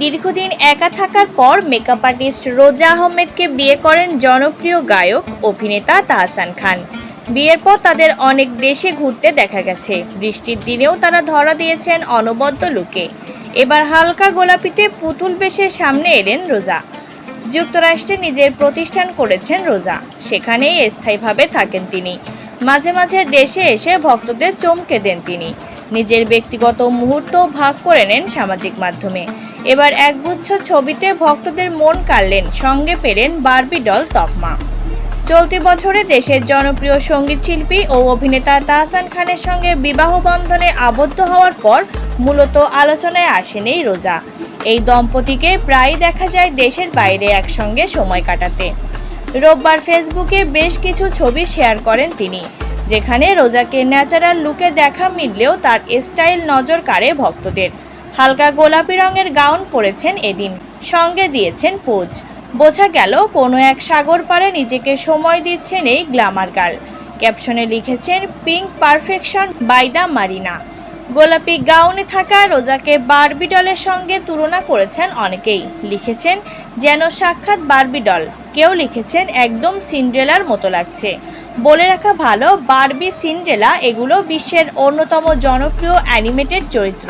দীর্ঘদিন একা থাকার পর মেকআপ আর্টিস্ট রোজা আহমেদকে বিয়ে করেন জনপ্রিয় গায়ক, অভিনেতা তাহসান খান। বিয়ের পর তাদের অনেক দেশে ঘুরতে দেখা গেছে। বৃষ্টির দিনেও তারা ধরা দিয়েছেন অনবদ্য লুকে। এবার হালকা গোলাপিতে পুতুল বেশের সামনে এলেন রোজা। যুক্তরাষ্ট্রে নিজের প্রতিষ্ঠান করেছেন রোজা। সেখানেই স্থায়ীভাবে থাকেন তিনি। মাঝে মাঝে দেশে এসে ভক্তদের চমকে দেন তিনি। নিজের ব্যক্তিগত মুহূর্ত ভাগ করে নেন সামাজিক মাধ্যমে। এবার একগুচ্ছ ছবিতে ভক্তদের মন কাড়লেন, সঙ্গে পেলেন বার্বি ডল তকমা। চলতি বছরে দেশের জনপ্রিয় সংগীত শিল্পী ও অভিনেতা তাহসান খানের সঙ্গে বিবাহ বন্ধনে আবদ্ধ হওয়ার পর মূলত আলোচনায় আসেন রোজা। এই দম্পতিকে প্রায়ই দেখা যায় দেশের বাইরে একসঙ্গে সময় কাটাতে। রোববার ফেসবুকে বেশ কিছু ছবি শেয়ার করেন তিনি, যেখানে রোজাকে ন্যাচারাল লুকে দেখা মিললেও তার স্টাইল নজর কাড়ে ভক্তদের। হালকা গোলাপি রঙের গাউন পরেছেন এদিন। সঙ্গে দিয়েছেন পোজ। বোঝা গেল, কোনো এক সাগর পাড়ে নিজেকে সময় দিচ্ছেন এই গ্ল্যামার গার্ল ক্যাপশনে লিখেছেন, pink perfection by the marina. গোলাপি গাউনে থাকা রোজাকে বারবি ডলের সঙ্গে তুলনা করেছেন অনেকেই। লিখেছেন, যেন সাক্ষাৎ বারবি ডল। কেউ লিখেছেন, একদম সিন্ড্রেলার মতো লাগছে। বলে রাখা ভালো, বারবি সিন্ড্রেলা এগুলো বিশ্বের অন্যতম জনপ্রিয় অ্যানিমেটেড চরিত্র।